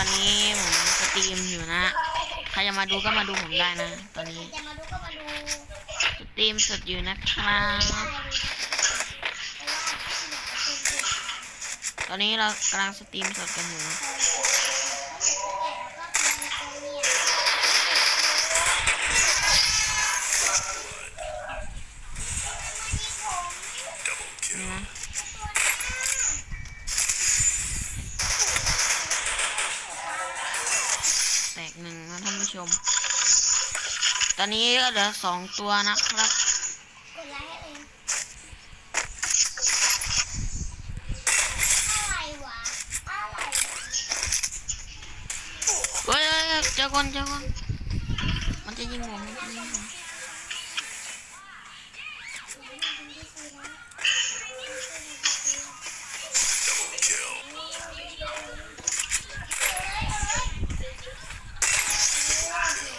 ตอนนี้ผมสตรีมอยู่นะ ใครจะมาดูก็มาดูผมได้นะ ตอนนี้จะมาดูก็มาดูสตรีมสดอยู่นะครับ ตอนนี้เรากำลังสตรีมสดกันอยู่นะนะ ผู้ชม ตอนนี้ก็เหลือสองตัวนะครับกดไลค์ให้เองอะไรวะอะไรวะเฮ้ยเฮ้ยเฮ้ยเจอคนเจอคนมันจะยิงผมมันจะยิงผม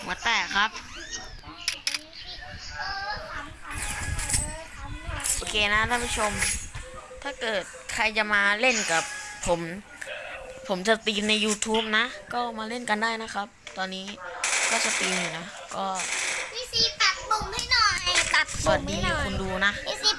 หัวแตกครับ โอเคนะท่านผู้ชม ถ้าเกิดใครจะมาเล่นกับผม ผมจะสตรีมใน YouTube นะ ก็มาเล่นกันได้นะครับ ตอนนี้ก็สตรีมอยู่นะ ก็พี่ซีปรับปุ่มให้หน่อยปรับสวัปุ่สมดีให้หน่อยคุณดูนะ พี่ซี